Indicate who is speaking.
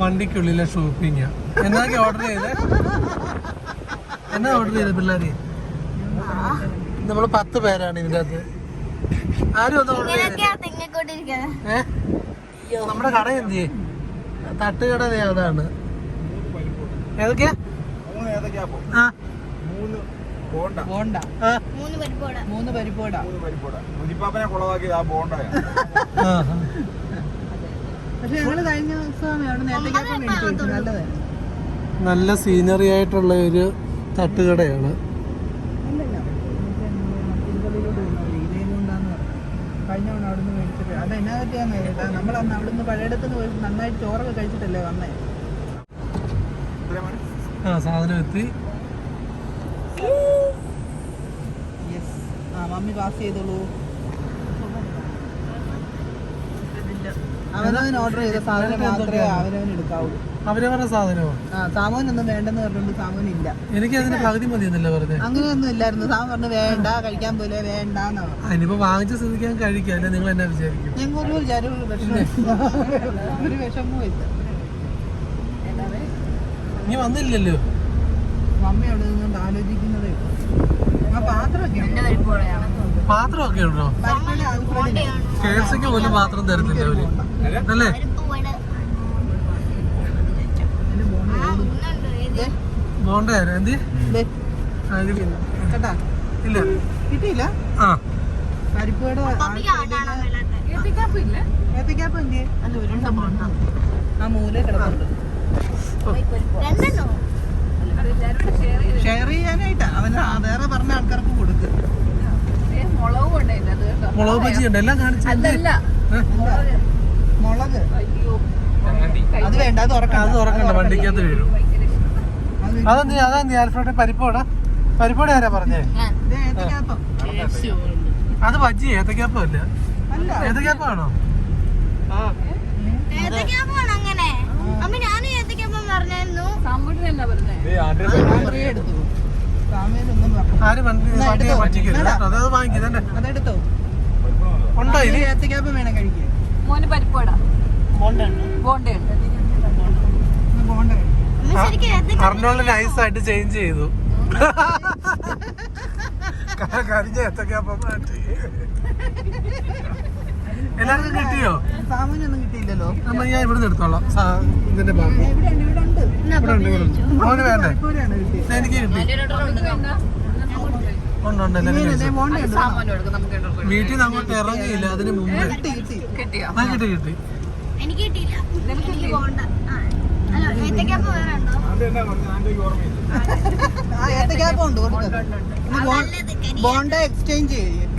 Speaker 1: വണ്ടിക്കുള്ളിലെ shopping. എന്നൊക്കെ order ചെയ്തേ? എന്നാ ഓർഡർ ചെയ്ത് പിള്ളേര്? നമ്മൾ പത്ത് പേരാണ് ഇതിന്റെ അകത്ത്. ആരും ഒന്ന് ഓർഡർ ചെയ്തേ നമ്മുടെ കട എന്ത് തട്ടുകട ഏതാണ് അതാണ്. ഏതൊക്കെയാ? ആ.
Speaker 2: മൂന്ന് ബോണ്ട.
Speaker 3: ബോണ്ട.
Speaker 4: മൂന്ന് പരിപ്പോട.
Speaker 3: മൂന്ന് പരിപ്പോടാ.
Speaker 2: കുളവാക്കിയത് ആ ബോണ്ടയാ
Speaker 1: നല്ല സീനറി ആയിട്ടുള്ള ഒരു തട്ടുകടയാണ്.
Speaker 3: അവിടുന്ന് അത് എന്നാ പറ്റിയാന്ന് കേട്ടാ നമ്മൾ അന്ന് അവിടുന്ന് പഴയടത്തുനിന്ന് പോയി നന്നായിട്ട് ചോറൊക്കെ കഴിച്ചിട്ടല്ലേ വന്നേ?
Speaker 1: ആ സാധനം എത്തി.
Speaker 3: യെസ് ആ മമ്മി പാസ് ചെയ്തോളൂ. അവനവൻ ഓർഡർ ചെയ്ത സാധനം മാത്രമേ അവനവൻ എടുക്കാവുള്ളൂ
Speaker 1: അവരവരുടെ സാധനമോ?
Speaker 3: ആ സാമോനൊന്നും വേണ്ടെന്ന് പറഞ്ഞുകൊണ്ട് സാമോൻ ഇല്ല.
Speaker 1: എനിക്ക് അതിന് പകുതി മതി എന്നല്ലേ പറഞ്ഞത്
Speaker 3: അങ്ങനെയൊന്നും ഇല്ലായിരുന്നു. സാമൻ പറഞ്ഞു വേണ്ട കഴിക്കാൻ പോലെ വേണ്ട
Speaker 1: അതിനിപ്പോ വാങ്ങിച്ച ശ്രദ്ധിക്കാൻ കഴിക്കാം. അല്ലെ? നിങ്ങൾ എന്നാ വിചാരിക്കും?
Speaker 3: ഞങ്ങൾക്ക് ഒരു വിചാരം ഒരു ഒരു വിഷമവും ഇല്ല.
Speaker 1: നീ വന്നില്ലല്ലോ.
Speaker 3: മമ്മി അവിടെ നിന്നുകൊണ്ട് ആലോചിക്കുന്നതേ പാത്രമൊക്കെ
Speaker 1: പാത്രമൊക്കെ ഉണ്ടോ? കെ എഫ് സിക്ക് പോലും പാത്രം തരുന്നില്ല അവർ. അല്ലേ? ഷെയർ എന്ത്? ഇല്ല.
Speaker 3: കിട്ടിയില്ല?
Speaker 1: ആ.
Speaker 3: പരിപ്പുവട
Speaker 4: പപ്പിക്ക് ആട്ടാണ് വേണ്ടത്
Speaker 3: ഏത്തക്കാപ്പം എന്ത് അല്ല ഉരുണ്ട ബോണ്ട. ആ മൂല കിടപ്പുണ്ട്.
Speaker 1: മുളക് ബജി ഉണ്ട് എല്ലാം കാണിച്ചു
Speaker 3: അതല്ല. മുളക്. അത് വേണ്ട അത്
Speaker 1: അത്
Speaker 3: ഉറക്കാം
Speaker 1: തുറക്കണ്ട വണ്ടിക്കകത്ത് വീഴും. അതെന്തി അതെന്തി ആൽഫ്രഡ് പരിപ്പോട? പരിപ്പോട ആരാ പറഞ്ഞേ? അത് ബജ്ജി ഏത്തക്കാപ്പം അല്ല.
Speaker 3: അല്ല.
Speaker 1: ഏത്തക്കാപ്പാണോ ആര് വണ്ടി വണ്ടിയെ അത് വാങ്ങിക്കുന്നേ
Speaker 3: അതെടുത്തോ.
Speaker 1: ഉണ്ടോ ഇനി?
Speaker 3: ഏത്തക്കാപ്പം വേണം കഴിക്കാൻ.
Speaker 5: മോന് പരിപ്പോട
Speaker 3: ബോണ്ടുണ്ട്
Speaker 5: ബോണ്ടയുണ്ട്
Speaker 3: ബോണ്ട. കഴിക്കും.
Speaker 4: അമ്മ ശരിക്കും ഏത്തക്കാപ്പം
Speaker 1: അർണോൾ നൈസായിട്ട് ചേഞ്ച് ചെയ്തു. കരിഞ്ഞ ഏത്തക്കാപ്പം മാറ്റി. എല്ലാവർക്കും കിട്ടിയോ?
Speaker 3: സാമൂനൊന്നും കിട്ടിയില്ലല്ലോ.
Speaker 1: എന്നാ ഞാൻ ഇവിടുന്ന് എടുത്തോളാം. ഇതിന്റെ ബാക്കി.
Speaker 3: ഇവിടെ ഉണ്ട് ഇവിടെ ഉണ്ട്.
Speaker 1: ഇവിടെ ഇവിടെ മോന് വേണ്ടേ? എനിക്ക് കിട്ടി. വീട്ടിൽ നിന്ന് അങ്ങോട്ട് ഇറങ്ങിയില്ല അതിന് മുമ്പ്.
Speaker 3: കിട്ടി കിട്ടി.
Speaker 4: എനിക്ക്
Speaker 3: ബോണ്ട എക്സ്ചേഞ്ച് ചെയ്യും.